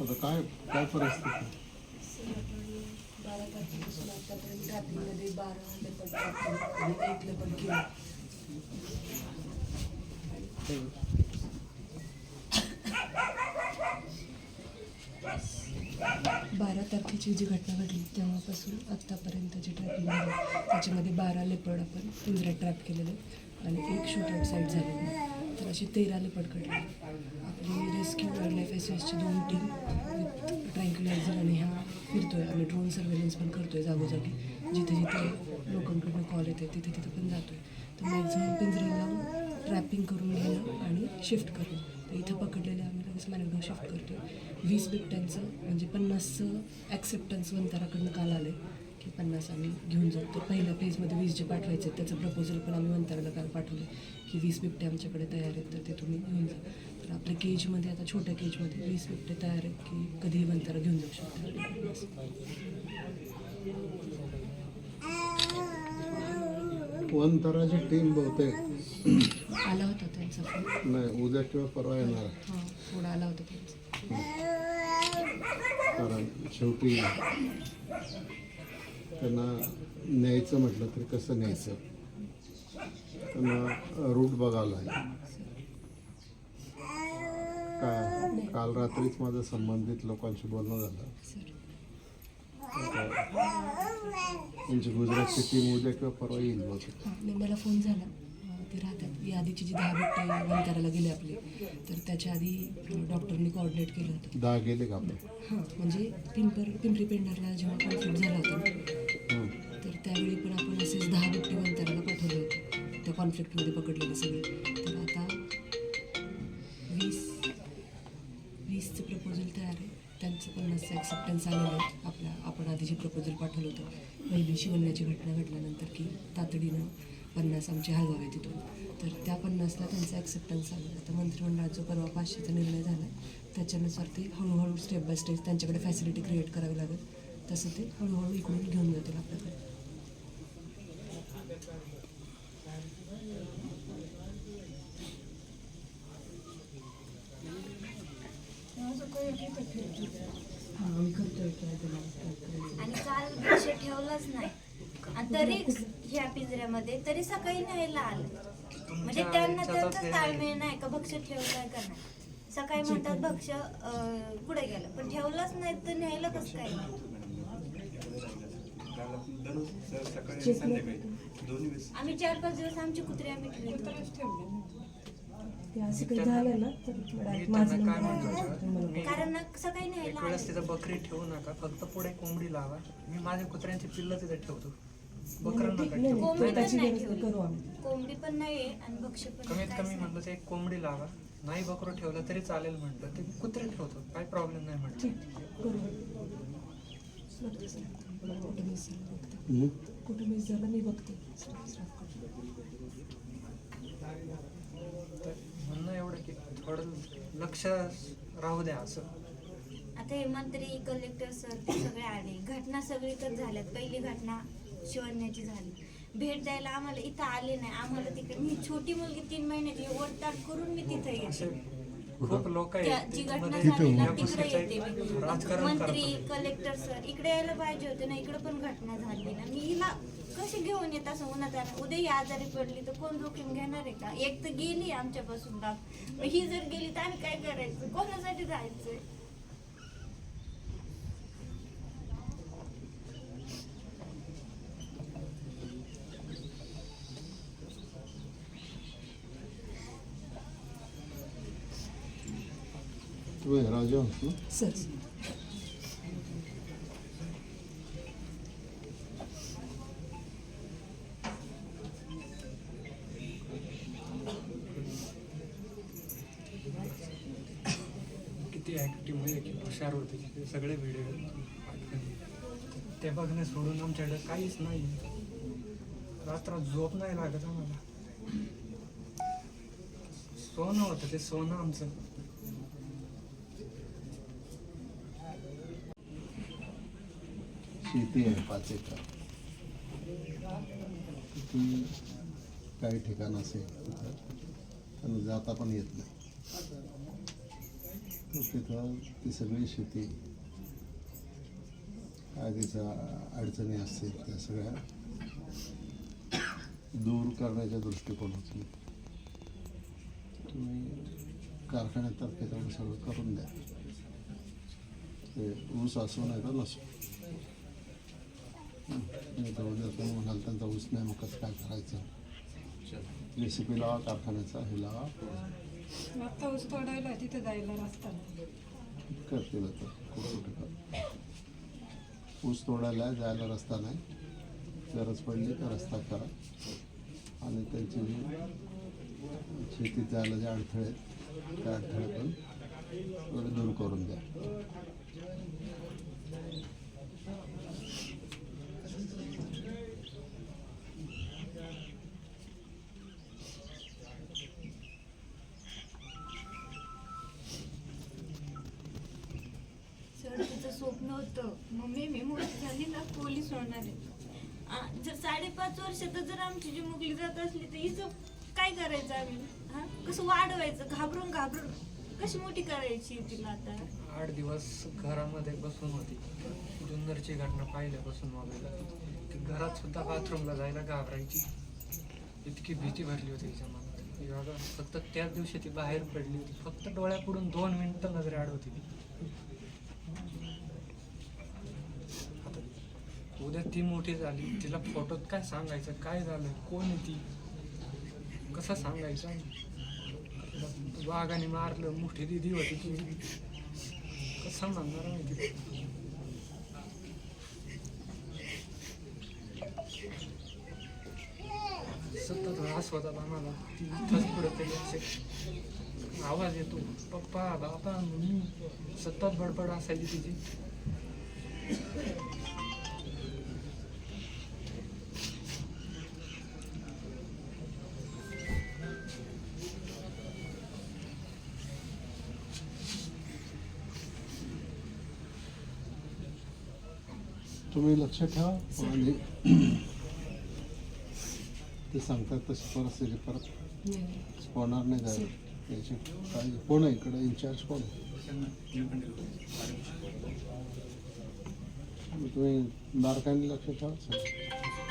आता काय काय परिस्थिती? बारा तारखेपासून आतापर्यंत रात्रीमध्ये बारा लेपट आणि एक लेपट केलं बारा तारखेची जी घटना घडली तेव्हापासून आत्तापर्यंत आत्तापर्यंतची ट्रॅपिंग झाली त्याच्यामध्ये बारा लेपड आपण पिंजऱ्यात ट्रॅप केलेले आणि एक शूट आउट साईड तर अशी तेरा लेपड काढली आपली रेस्क्यू वाईल्ड लाईफ एस दोन टीम विथ ट्रँक्युलायझर आणि ह्या फिरतोय. आम्ही ड्रोन सर्वेलन्स पण करतोय जागोजागी. जिथे जिथे लोकांकडून कॉल येते तिथे तिथे पण जातोय. तर मॅक्झिमम पिंजरे लावून ट्रॅपिंग करून घेणं आणि शिफ्ट करणं तर इथं पकडलेले आम्ही लगेच मॅनेजमेंट शिफ्ट करतोय. वीस बिबट्यांचं म्हणजे पन्नासचं ॲक्सेप्टन्स वंताराकडनं काल आलं आहे पन्नास आम्ही घेऊन जाऊ. तर पहिल्या फेजमध्ये वीस जे पाठवायचे आहेत त्याचं प्रपोजल पण आम्ही वंताराला काल पाठवले की वीस बिबटे आमच्याकडे तयार आहेत तर ते तुम्ही घेऊन जा. तर आपल्या केजमध्ये आता छोट्या केजमध्ये वीस बिबटे तयार आहेत की कधीही वंतारा घेऊन जाऊ शकता वनतराची टीम बहुतेक. आला होता त्यांचा फोन नाही उद्या किंवा परवा येणार. हां थोडा आला होता त्यांचा. कारण शेवटी त्यांना न्यायचं म्हटलं तरी कसं न्यायचं? त्यांना रूट बघायला काय काल रात्रीच माझं संबंधित लोकांशी बोलणं झालं. त्यांची गुजरातची टीम उद्या किंवा परवा येईल बघ नाही मला फोन झाला. ते राहतात. यादीची जी दहा बिबटे वंताराला गेले आपले तर त्याच्या आधी डॉक्टरनी कोऑर्डिनेट केलं होतं. दहा गेले का आपले? हां म्हणजे पिंपर पिंपरी पेंढारला जेव्हा कॉन्फ्लिक्ट झाला होता त्यावेळी पण आपण असेच दहा बुट्टीवर त्याला पाठवले होते. त्या कॉन्फ्लिक्टमध्ये पकडलेले सगळे. तर आता वीस वीसचं प्रपोजल तयार आहे. त्यांचं पन्नासचं ॲक्सेप्टन्स आलेलं आहे. आपल्या आपण आधी जे प्रपोजल पाठवलं होतं पहिली शिवण्याची घटना घडल्यानंतर की तातडीनं पन्नास आमचे हलवावे तिथून. तर त्या पन्नासला त्यांचं ॲक्सेप्टन्स आलं. आता मंत्रिमंडळाचा जो परवा पाचशेचा निर्णय झाला आहे त्याच्यानुसार ते हळूहळू स्टेप बाय स्टेप त्यांच्याकडे फॅसिलिटी क्रिएट करावी लागेल. तसं ते हळूहळू इकडून घेऊन जातील आपल्याकडे हां आम्ही करतोय काय त्याला आणि काल भक्ष ठेवलंच नाही. आणि तरी ह्या पिंजऱ्यामध्ये तरी सकाळी न्यायला आलं. म्हणजे त्यांना त्यांचा ताळमेळ नाही. का भक्ष ठेवलाय का नाही? सकाळी म्हणतात भक्ष पुढे गेलं. पण ठेवलंच नाही तर न्यायला कसं काय आम्ही चार पाच दिवस आमची कुत्रे आम्ही ठेवतो ते असं काही झालं ना तर direct माझा त्यांना काय number म्हणतो तुम्हाला मी कारण ना सकाळी एक वेळेस तिथं बकरी ठेवू नका फक्त पुढे कोंबडी लावा. मी माझ्या कुत्र्यांची पिल्ल तिथे ठेवतो. बकरं ठीक नका नाही, ठेवू? कोंबडी त्याची पण नाही व्यवस्था ठेवली. करू आम्ही. कोंबडी पण नाहीये आणि भक्ष पण कमीत कमी सांगू? म्हटलं ते एक कोंबडी लावा. नाही बकरं ठेवलं तरी चालेल म्हटलं ते कुत्रे ठेवतो काही प्रॉब्लेम नाही म्हटलं ठीक करू. कुठं मिस हं? कुठं मिस झालं मी बघते स्टाफ करते. तर म्हणणं थोडं लक्ष राहू द्या असं. आता हे मंत्री कलेक्टर सर ते सगळे आले. घटना सगळी तर झाल्यात. पहिली घटना शिवण्याची झाली. भेट द्यायला आम्हाला इथं आले नाही. आम्हाला तिकडे मी छोटी मुलगी तीन महिन्याची वरताड करून मी तिथे येते. खूप लोक आहेत जी घटना झाली ना तिकडे येते मी. मंत्री कलेक्टर सर इकडे यायला पाहिजे होते ना इकडे पण घटना झाली ना. मी हिला कशी घेऊन येत असं उन्हात आणून? उद्या ही आजारी पडली तर कोण जोखीम घेणार आहे का? एक तर गेली आमच्यापासून लांब मग ही जर गेली तर आम्ही काय करायचं? कोणासाठी जायचंय? तुम्ही राजहंस ना सर किती ऍक्टिव्ह म्हणजे किती हुशार होते ते सगळे व्हिडिओ ते बघणं सोडून आमच्याकडे काहीच नाही. रात्रात झोप नाही लागत आम्हाला. सोनं होतं ते सोनं आमचं. शेती आहे पाच एकर. ती काही ठिकाण असेल तिथं त्यांना जाता पण येत नाही. तर तिथं ती सगळी शेती काय तिच्या अडचणी असतील त्या सगळ्या दूर करण्याच्या दृष्टिकोनातून तुम्ही कारखान्यातर्फे तेवढं सगळं करून द्या. ते ऊस असो नाही तर नसो. उद्या तुम्ही म्हणाल त्यांचा ऊस नाही मग कसं काय करायचं? रेसिपी लावा कारखान्याचा हे लावा आता ऊस तोडायला तिथे जायला रस्ता नाही. करतील आता खूप कुठे कर ऊस तोडायला जायला रस्ता नाही. गरज पडली तर रस्ता करा. आणि त्यांची शेतीत जायला जे अडथळे आहेत त्या अडथळे पण थोडे दूर करून द्या. होतं. मम्मी मी मोठी झाली ना पोलीस होणार आहे. जर साडेपाच वर्षात जर आमची जी मुगली जात असली तर हिचं काय करायचं आम्ही? हा? कसं वाढवायचं? घाबरून घाबरून. कशी मोठी करायची तिला आता? आठ दिवस घरामध्ये बसून होती. जुन्नरची घटना पाहिल्यापासून मोबाईलला ती घरात सुद्धा बाथरूमला जायला घाबरायची. इतकी भीती भरली होती तिच्या मनात. फक्त त्याच दिवशी ती बाहेर पडली होती. फक्त डोळ्यापुढून दोन मिनिटं नजरे आड होती. ती उद्या ती मोठी झाली तिला फोटोत काय सांगायचं काय झालं कोण आहे ती? कसं सांगायचं? वाघाने मारलं मोठी दिदी होती ती. कसं म्हणणार माहिती सतत त्रास होतात आम्हाला. ती इथंच कुठेतरी असे आवाज येतो. पप्पा बाबा मम्मी. सतत बडबड असायची तिची. तुम्ही लक्ष ठेवा आणि ते सांगतात तशी परत त्याची परत. नाही होणार नाही जायला. याची काळजी कोण आहे इकडे? इन्चार्ज कोण आहे? तुम्ही बारकाईने लक्ष ठेवा. सर